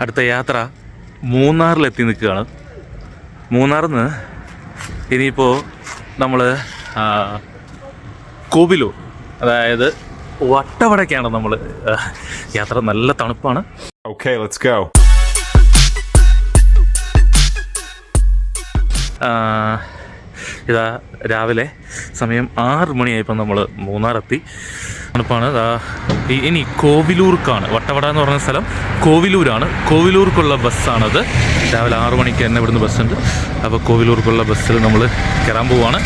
അടുത്ത യാത്ര മൂന്നാറിലെത്തി നിൽക്കുകയാണ് മൂന്നാറിൽ നിന്ന് ഇനിയിപ്പോൾ നമ്മൾ കോവിലൂർ അതായത് വട്ടവടയ്ക്കാണ് നമ്മൾ യാത്ര നല്ല തണുപ്പാണ് ഓക്കെ let's go. ഇതാ രാവിലെ സമയം ആറ് മണിയായപ്പോൾ നമ്മൾ മൂന്നാറെത്തി. തണുപ്പാണ്. ഇനി കോവിലൂർക്കാണ്. വട്ടവട എന്ന് പറഞ്ഞ സ്ഥലം കോവിലൂരാണ്. കോവിലൂർക്കുള്ള ബസ്സാണത്. രാവിലെ ആറു മണിക്ക് തന്നെ ഇവിടുന്ന് ബസ്സുണ്ട്. അപ്പോൾ കോവിലൂർക്കുള്ള ബസ്സിൽ നമ്മൾ കയറാൻ പോവാണ്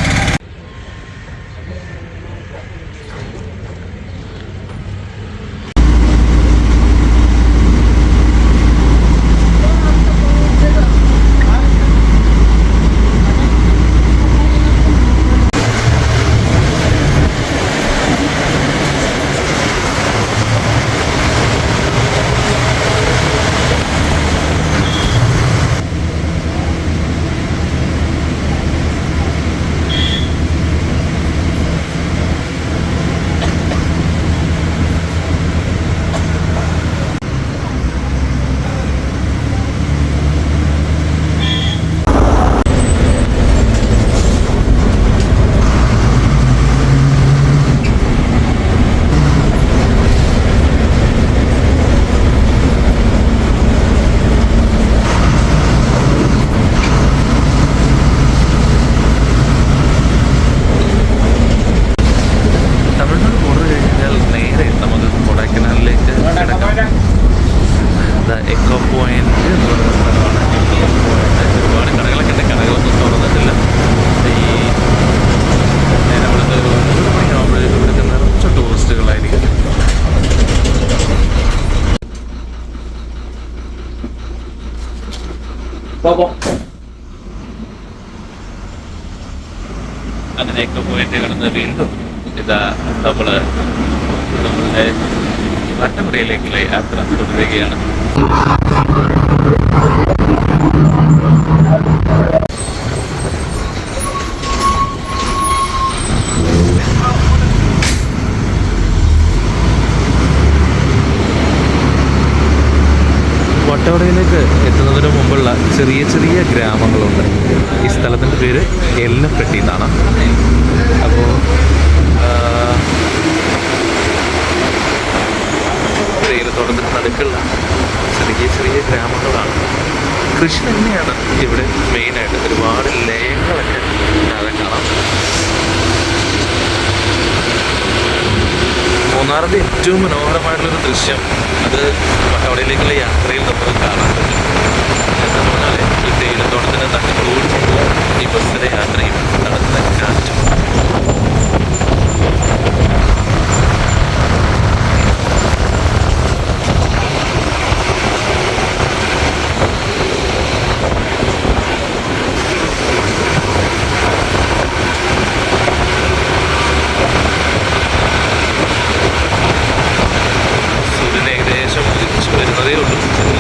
തമിഴ്നാട് ബോർഡർ കഴിഞ്ഞാൽ നേരെ നമുക്ക് കൊടൈക്കനാലിലേക്ക് കിടക്കാം എക്കോ പോയിന്റ് എന്ന് പറയുന്ന സ്ഥലമാണ് എക്കോ പോയിന്റ് ഒരുപാട് കടകളൊക്കെ ഉണ്ട് കടകളൊന്നും തുറന്നിട്ടില്ല ഈ നേരെ അവിടുത്തെ ഒരു മൂന്ന് മണിയാകുമ്പോഴേക്കും ഇവിടുത്തെ നിറച്ച ടൂറിസ്റ്റുകളായിരിക്കും അങ്ങനെ എക്കോ കടന്ന് വീണ്ടും ഇതാ നമ്മൾ നമ്മളുടെ വട്ടമുറയിലേക്കുള്ള യാത്ര തുടരുകയാണ്. വട്ടവടയിലേക്ക് എത്തുന്നതിന് മുമ്പുള്ള ചെറിയ ചെറിയ ഗ്രാമങ്ങളുണ്ട്. സ്ഥലത്തിന്റെ പേര് എല്ലപ്പെട്ടി എന്നാണ്. അപ്പോൾ തേയിലത്തോട്ടത്തിന് നടുക്കുള്ള ചെറിയ ചെറിയ ഗ്രാമങ്ങളാണ്. കൃഷി തന്നെയാണ് ഇവിടെ മെയിനായിട്ട് ഒരുപാട് ലയങ്ങളൊക്കെ താഴെ കാണാം മൂന്നാറിന്റെ ഏറ്റവും മനോഹരമായിട്ടുള്ളൊരു ദൃശ്യം അത് വട്ടവടയിലേക്കുള്ള Guerrero.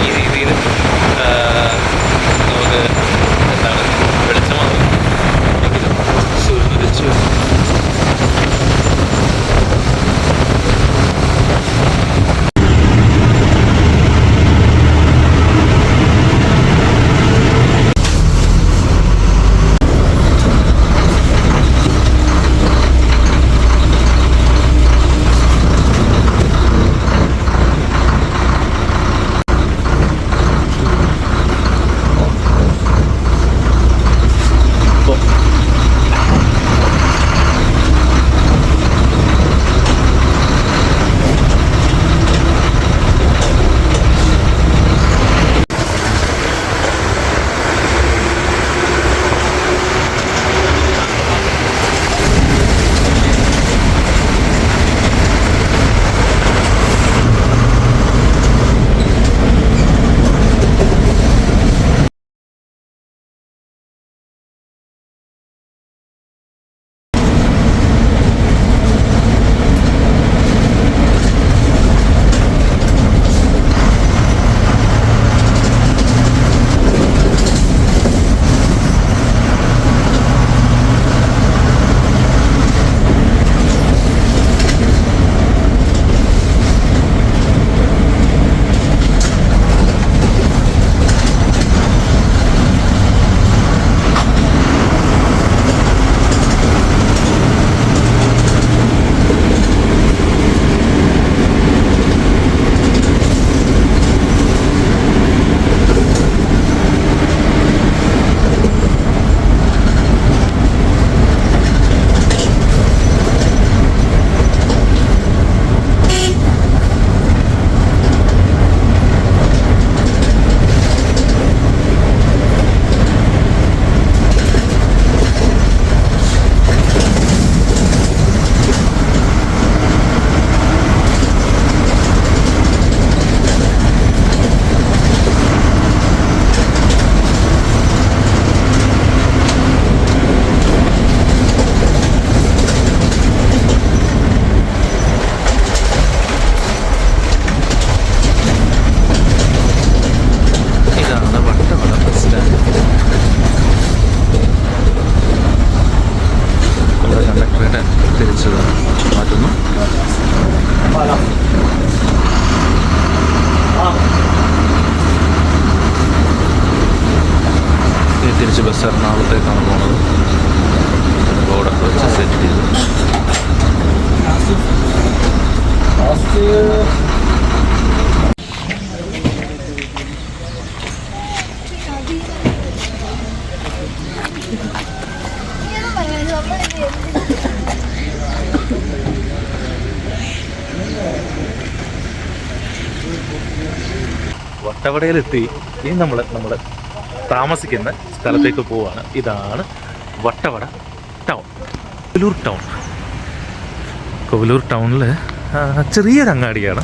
കോട്ടവട ബസ് സ്റ്റാൻഡ് നമ്മുടെ കണ്ടക്ടറുടെ തിരിച്ചു മാറ്റുന്നു. തിരിച്ച് ബസ് എറണാകുളത്തേക്കാണ് പോകുന്നത് ബോർഡൊക്കെ വെച്ച് സെറ്റ് ചെയ്തു. വട്ടവടയിലെത്തി ഇനി നമ്മൾ നമ്മൾ താമസിക്കുന്ന സ്ഥലത്തേക്ക് പോവാണ്. ഇതാണ് വട്ടവട ടൗൺ. കൊവലൂർ ടൗൺ. കൊവലൂർ ടൗണിൽ ചെറിയൊരു അങ്ങാടിയാണ്.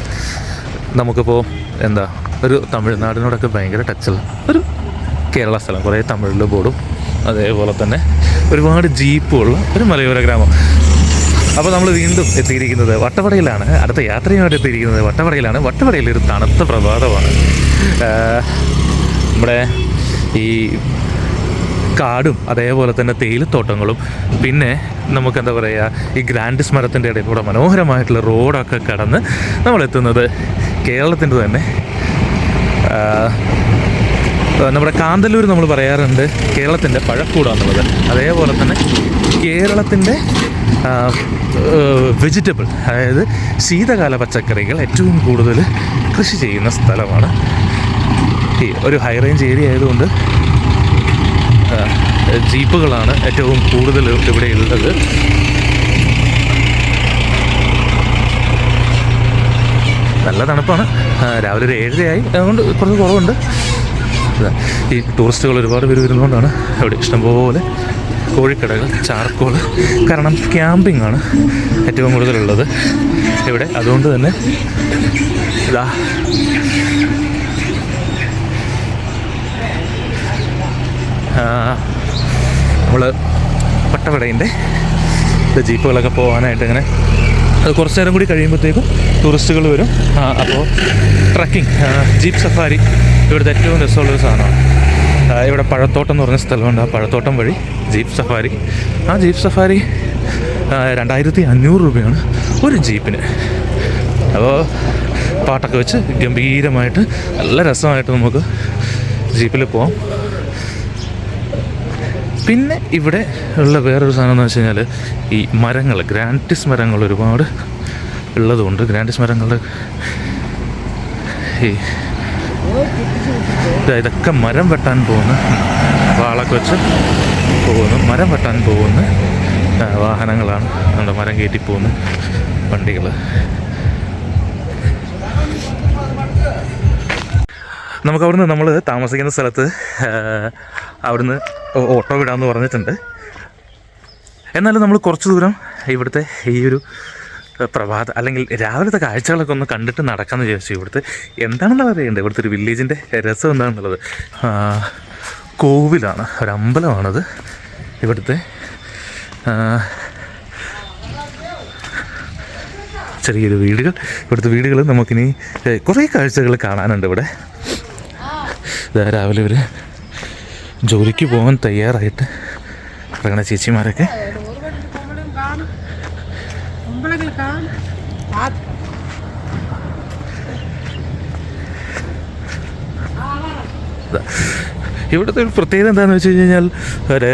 നമുക്കിപ്പോൾ എന്താ ഒരു തമിഴ്നാടിനോടൊക്കെ ഭയങ്കര ടച്ചുള്ള ഒരു കേരള സ്ഥലം. കുറേ തമിഴിൽ ബോർഡും അതേപോലെ തന്നെ ഒരുപാട് ജീപ്പുള്ള ഒരു മലയോര ഗ്രാമം. അപ്പോൾ നമ്മൾ വീണ്ടും എത്തിയിരിക്കുന്നത് വട്ടവടയിലാണ്. അടുത്ത യാത്രയുമായിട്ട് എത്തിയിരിക്കുന്നത് വട്ടവടയിലാണ്. വട്ടവടയിൽ ഒരു തണുത്ത പ്രഭാതമാണ്. നമ്മുടെ ഈ കാടും അതേപോലെ തന്നെ തേയിലത്തോട്ടങ്ങളും പിന്നെ നമുക്കെന്താ പറയുക ഈ ഗ്രാൻഡിസ് മരത്തിന്റെ കൂടെ മനോഹരമായിട്ടുള്ള റോഡൊക്കെ കടന്ന് നമ്മൾ എത്തുന്നത് കേരളത്തിന്റെ തന്നെ. നമ്മുടെ കാന്തല്ലൂർ നമ്മൾ പറയാറുണ്ട് കേരളത്തിന്റെ പഴക്കൂടാന്നുള്ളത്. അതേപോലെ തന്നെ കേരളത്തിന്റെ വെജിറ്റബിൾ അതായത് ശീതകാല പച്ചക്കറികൾ ഏറ്റവും കൂടുതൽ കൃഷി ചെയ്യുന്ന സ്ഥലമാണ്. ഈ ഒരു ഹൈ റേഞ്ച് ഏരിയ ആയതുകൊണ്ട് ജീപ്പുകളാണ് ഏറ്റവും കൂടുതൽ ഇവിടെ ഉള്ളത്. നല്ല തണുപ്പാണ്. രാവിലെ ഒരു ഏഴരയായി. അതുകൊണ്ട് കുറച്ച് കുറവുണ്ട്. ഈ ടൂറിസ്റ്റുകൾ ഒരുപാട് പേര് വരുന്നതുകൊണ്ടാണ് അവിടെ ഇഷ്ടംപോലെ കോഴിക്കടകൾ ചാർക്കോൾ. കാരണം ക്യാമ്പിംഗ് ആണ് ഏറ്റവും കൂടുതലുള്ളത്. ഇവിടെ അതുകൊണ്ട് തന്നെ ഇതാ. നമ്മൾ പട്ടവടയിന്റെ ജീപ്പുകളൊക്കെ പോകാനായിട്ട് ഇങ്ങനെ അത് കുറച്ച് നേരം കൂടി കഴിയുമ്പോഴത്തേക്കും ടൂറിസ്റ്റുകൾ വരും. അപ്പോൾ ട്രക്കിംഗ് ജീപ്പ് സഫാരി ഇവിടുത്തെ ഏറ്റവും രസമുള്ളൊരു സാധനമാണ്. ഇവിടെ പഴത്തോട്ടം എന്ന് പറഞ്ഞ സ്ഥലമുണ്ട്. ആ പഴത്തോട്ടം വഴി ജീപ്പ് സഫാരി. ആ ജീപ്പ് സഫാരി രണ്ടായിരത്തി അഞ്ഞൂറ് രൂപയാണ് ഒരു ജീപ്പിന്. അപ്പോൾ പാട്ടൊക്കെ വെച്ച് ഗംഭീരമായിട്ട് നല്ല രസമായിട്ട് നമുക്ക് ജീപ്പിൽ പോവാം. പിന്നെ ഇവിടെ ഉള്ള വേറൊരു സാധനം എന്ന് വെച്ച് കഴിഞ്ഞാൽ ഈ മരങ്ങൾ ഗ്രാന്റിസ് മരങ്ങൾ ഒരുപാട് ഉള്ളതുകൊണ്ട് ഗ്രാന്റിസ് മരങ്ങൾ ഈ ഇതൊക്കെ മരം വെട്ടാൻ പോകുന്നു. വാളൊക്കെ വെച്ച് പോകുന്നു. മരം വെട്ടാൻ പോകുന്ന. വാഹനങ്ങളാണ് നമ്മുടെ മരം കയറ്റി പോകുന്ന. വണ്ടികൾ. നമുക്ക് അവിടുന്ന് നമ്മൾ താമസിക്കുന്ന സ്ഥലത്ത് അവിടുന്ന് ഓട്ടോ വിടാമെന്ന് പറഞ്ഞിട്ടുണ്ട്. എന്നാലും നമ്മൾ കുറച്ച് ദൂരം ഇവിടുത്തെ ഈ ഒരു പ്രഭാത അല്ലെങ്കിൽ രാവിലത്തെ കാഴ്ചകളൊക്കെ ഒന്ന് കണ്ടിട്ട് നടക്കാമെന്ന് വിചാരിച്ചു ഇവിടുത്തെ. എന്താണെന്ന് അറിയേണ്ടത് ഇവിടുത്തെ ഒരു വില്ലേജിന്റെ രസം എന്താണെന്നുള്ളത്? കോവിലാണ്. ഒരു അമ്പലമാണത്. ഇവിടുത്തെ ചെറിയൊരു വീടുകൾ. ഇവിടുത്തെ വീടുകൾ നമുക്കിനി കുറേ കാഴ്ചകൾ കാണാനുണ്ട് ഇവിടെ. രാവിലെ ഒരു ജോലിക്ക് പോകാൻ തയ്യാറായിട്ട് ഇറങ്ങണ ചേച്ചിമാരൊക്കെ. ഇവിടുത്തെ ഒരു പ്രത്യേകത എന്താണെന്ന് വെച്ച് കഴിഞ്ഞാൽ ഒരു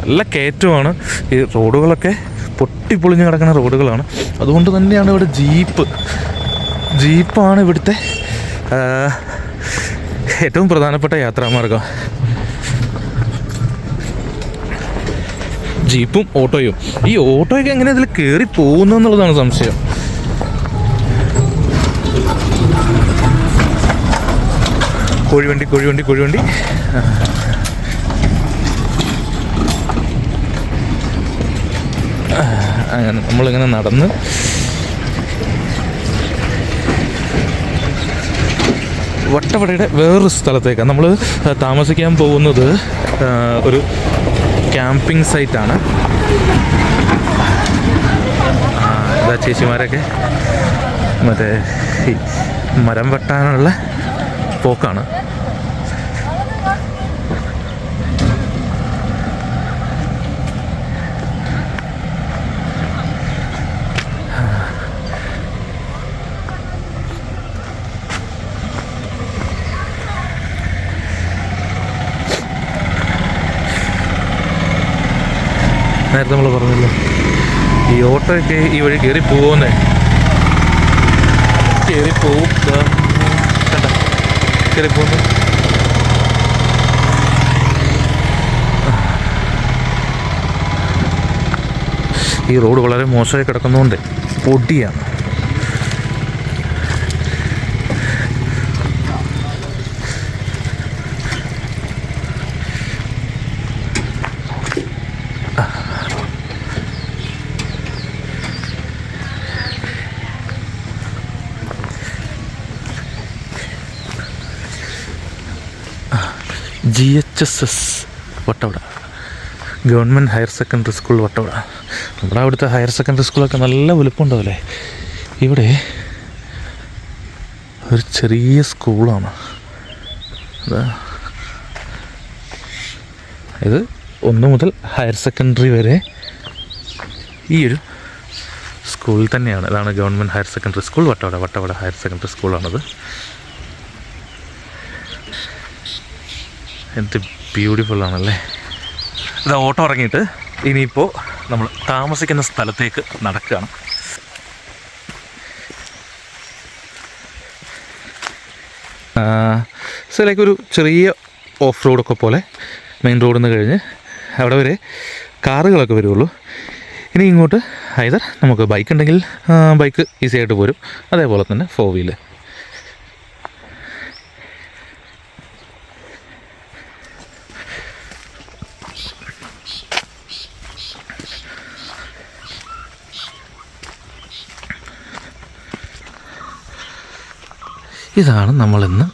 നല്ല കയറ്റമാണ്. ഈ റോഡുകളൊക്കെ പൊട്ടിപ്പൊളിഞ്ഞ് കിടക്കുന്ന റോഡുകളാണ്. അതുകൊണ്ട് തന്നെയാണ് ഇവിടെ ജീപ്പ്. ജീപ്പാണ് ഇവിടുത്തെ ഏറ്റവും പ്രധാനപ്പെട്ട യാത്രാമാർഗം. ജീപ്പും ഓട്ടോയും. ഈ ഓട്ടോയൊക്കെ എങ്ങനെ ഇതിൽ കയറി പോകുന്നു എന്നുള്ളതാണ് സംശയം. കോഴിവണ്ടി കോഴിവണ്ടി കോഴിവണ്ടി. അങ്ങനെ നമ്മളിങ്ങനെ നടന്ന്. വട്ടവടയുടെ വേറൊരു സ്ഥലത്തേക്കാണ്. നമ്മൾ താമസിക്കാൻ പോകുന്നത് ഒരു ക്യാമ്പിംഗ് സൈറ്റാണ്. എന്താ ചേച്ചിമാരൊക്കെ. മറ്റേ മരം വെട്ടാനുള്ള പോക്കാണ്. നേരത്തെ നമ്മൾ പറഞ്ഞല്ലോ? ഈ ഓട്ടോയൊക്കെ ഈ വഴി കയറി പോകുന്നേ കയറി പോകും കയറി പോകുന്നു ഈ റോഡ് വളരെ മോശമായി കിടക്കുന്നതുകൊണ്ട് പൊടിയാണ്. G H S S Vattavada. Government higher secondary school Vattavada. നമ്മുടെ അവിടുത്തെ ഹയർ സെക്കൻഡറി സ്കൂളൊക്കെ നല്ല വലുപ്പമുണ്ടാവില്ലേ? ഇവിടെ ഒരു ചെറിയ സ്കൂളാണ്. ഇത്. ഒന്ന് മുതൽ ഹയർ സെക്കൻഡറി വരെ ഈ ഒരു സ്കൂളിൽ തന്നെയാണ്. ഇതാണ് government higher secondary school. Vattavada Vattavada higher secondary സ്കൂളാണത്. എന്ത് ബ്യൂട്ടിഫുൾ ആണല്ലേ. ഇതാ ഓട്ടോ ഇറങ്ങിയിട്ട് ഇനിയിപ്പോൾ നമ്മൾ താമസിക്കുന്ന സ്ഥലത്തേക്ക് നടക്കുകയാണ്. സോ ലൈക്ക് ഒരു ചെറിയ ഓഫ് റോഡൊക്കെ പോലെ മെയിൻ റോഡിൽ നിന്ന് കഴിഞ്ഞ് അവിടെ വരെ കാറുകളൊക്കെ വരുള്ളൂ ഇനി ഇങ്ങോട്ട് ഐതർ നമുക്ക് ബൈക്ക് ഉണ്ടെങ്കിൽ ബൈക്ക് ഈസി ആയിട്ട് പോരും. അതേപോലെ തന്നെ ഫോർ വീൽ ഇതാണ് നമ്മൾ ഇന്ന്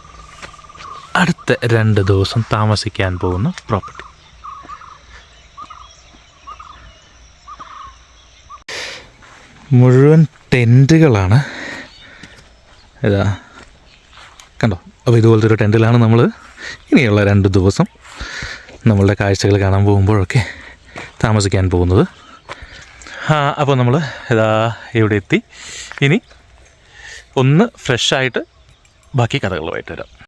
അടുത്ത രണ്ട് ദിവസം താമസിക്കാൻ പോകുന്ന പ്രോപ്പർട്ടി. മുഴുവൻ ടെന്റുകളാണ് ഇതാ. കണ്ടോ? അപ്പോൾ ഇതുപോലത്തെ ഒരു ടെന്റിലാണ് നമ്മൾ ഇനിയുള്ള രണ്ട് ദിവസം നമ്മളുടെ കാഴ്ചകൾ കാണാൻ പോകുമ്പോഴൊക്കെ താമസിക്കാൻ പോകുന്നത്. അപ്പോൾ നമ്മൾ ഇതാ ഇവിടെ എത്തി. ഇനി ഒന്ന് ഫ്രഷായിട്ട് ബാക്കി കഥകളുമായിട്ട് വരാം.